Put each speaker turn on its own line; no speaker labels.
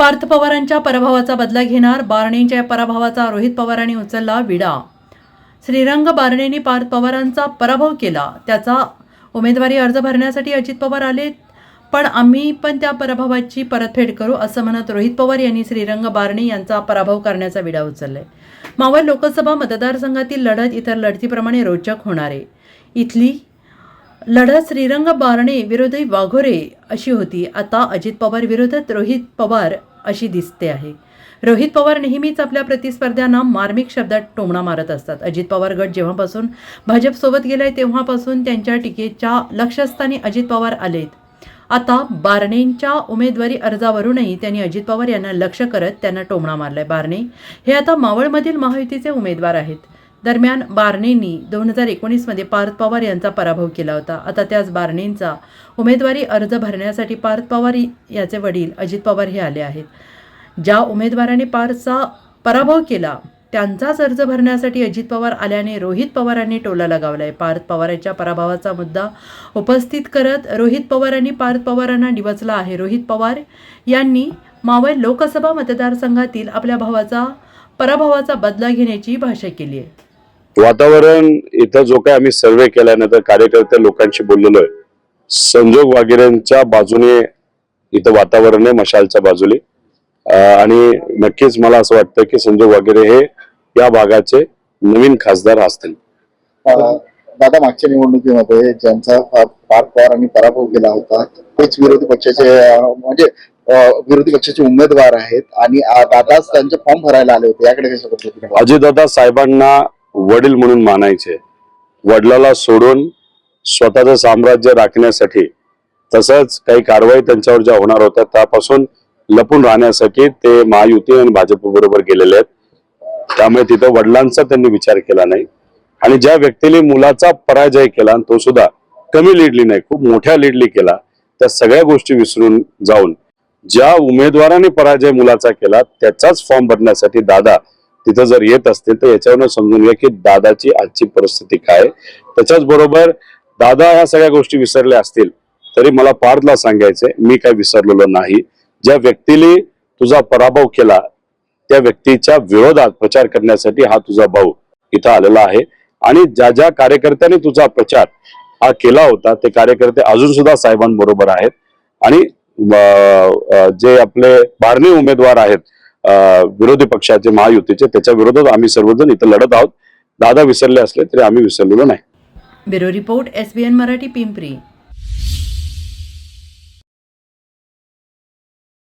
पार्थ पवारांच्या पराभवाचा बदला घेणार. बारणेंच्या पराभवाचा रोहित पवारांनी उचलला विडा. श्रीरंग बारणेंनी पार्थ पवारांचा पराभव केला. त्याचा उमेदवारी अर्ज भरण्यासाठी अजित पवार आले. पण आम्ही पण त्या पराभवाची परतफेड करू असं म्हणत रोहित पवार यांनी श्रीरंग बारणे यांचा पराभव करण्याचा विडा उचललाय. मावळ लोकसभा मतदारसंघातील लढत इतर लढतीप्रमाणे रोचक होणार आहे. इथली लढत श्रीरंग बारणे विरोधी वाघोरे अशी होती. आता अजित पवार विरोधात रोहित पवार अशी दिसते आहे. रोहित पवार नेहमीच आपल्या प्रतिस्पर्ध्यांना मार्मिक शब्दात टोमणा मारत असतात. अजित पवार गट जेव्हापासून भाजपसोबत गेलाय तेव्हापासून त्यांच्या टीकेच्या लक्षस्थानी अजित पवार आलेत. आता बारणेंच्या उमेदवारी अर्जावरूनही त्यांनी अजित पवार यांना लक्ष करत त्यांना टोमणा मारलाय. बारणे हे आता मावळमधील महायुतीचे उमेदवार आहेत. दरम्यान बारणेंनी दोन हजार एकोणीसमध्ये पार्थ पवार यांचा पराभव केला होता. आता त्याच बारणेंचा उमेदवारी अर्ज भरण्यासाठी पार्थ पवार याचे वडील अजित पवार हे आले आहेत. ज्या उमेदवाराने पार्थचा पराभव केला त्यांचाच अर्ज भरण्यासाठी अजित पवार आल्याने रोहित पवारांनी टोला लगावलाय. पार्थ पवारांच्या पराभवाचा मुद्दा उपस्थित करत रोहित पवारांनी पार्थ पवारांना डिवचला आहे. रोहित पवार यांनी मावळ लोकसभा मतदारसंघातील आपल्या भावाचा पराभवाचा बदला घेण्याची भाषा केली आहे.
वातावरण इथं जो काही आम्ही सर्वे केल्यानंतर कार्यकर्ते लोकांशी बोललेलो आहे संजोग वागिरेंच्या बाजूने इथं वातावरण आहे मशालच्या बाजूने. आणि नक्कीच मला असं वाटतं की संजोग वागिरे हे या भागाचे नवीन खासदार असतील.
दादा मागच्या निवडणुकीमध्ये ज्यांचा पा- पार्थ पवारांनी पराभव केला होता तेच विरोधी पक्षाचे म्हणजे विरोधी पक्षाचे उमेदवार आहेत. आणि दादाच त्यांचे फॉर्म भरायला आले होते. याकडे कशा पद्धतीने?
अजितदादा साहेबांना वडील म्हणून मानायचे. वडिलाला सोडून स्वतःचं साम्राज्य राखण्यासाठी तसंच काही कारवाई त्यांच्यावर ज्या होणार होत्या त्यापासून लपून राहण्यासाठी ते महायुती आणि भाजप बरोबर गेलेले आहेत. त्यामुळे तिथं वडिलांचा त्यांनी विचार केला नाही. आणि ज्या व्यक्तीने मुलाचा पराजय केला आणि तो सुद्धा कमी लीडली नाही खूप मोठ्या लीडली केला त्या सगळ्या गोष्टी विसरून जाऊन ज्या उमेदवाराने पराजय मुलाचा केला त्याचाच फॉर्म भरण्यासाठी दादा तिथं जर येत असतील तर याच्यावरनं समजून घ्या की दादाची आजची परिस्थिती काय त्याच्याच बरोबर दादा ह्या सगळ्या गोष्टी विसरल्या असतील तरी मला पार्थला सांगायचंय मी काय विसरलेलो नाही. ज्या व्यक्तीने तुझा पराभव केला त्या व्यक्तीच्या विरोधात प्रचार करण्यासाठी हा तुझा भाऊ इथं आलेला आहे. आणि ज्या ज्या कार्यकर्त्यांनी तुझा प्रचार हा केला होता ते कार्यकर्ते अजून सुद्धा साहेबांबरोबर आहेत. आणि जे आपले बारणे उमेदवार आहेत विरोधी पक्षाचे महायुतीचे त्याच्या विरोधात आम्ही सर्वजण इथं लढत आहोत. दादा विसरले असले तरी आम्ही विसरलेलो नाही.
Bureau report S B N Marathi Pimpri.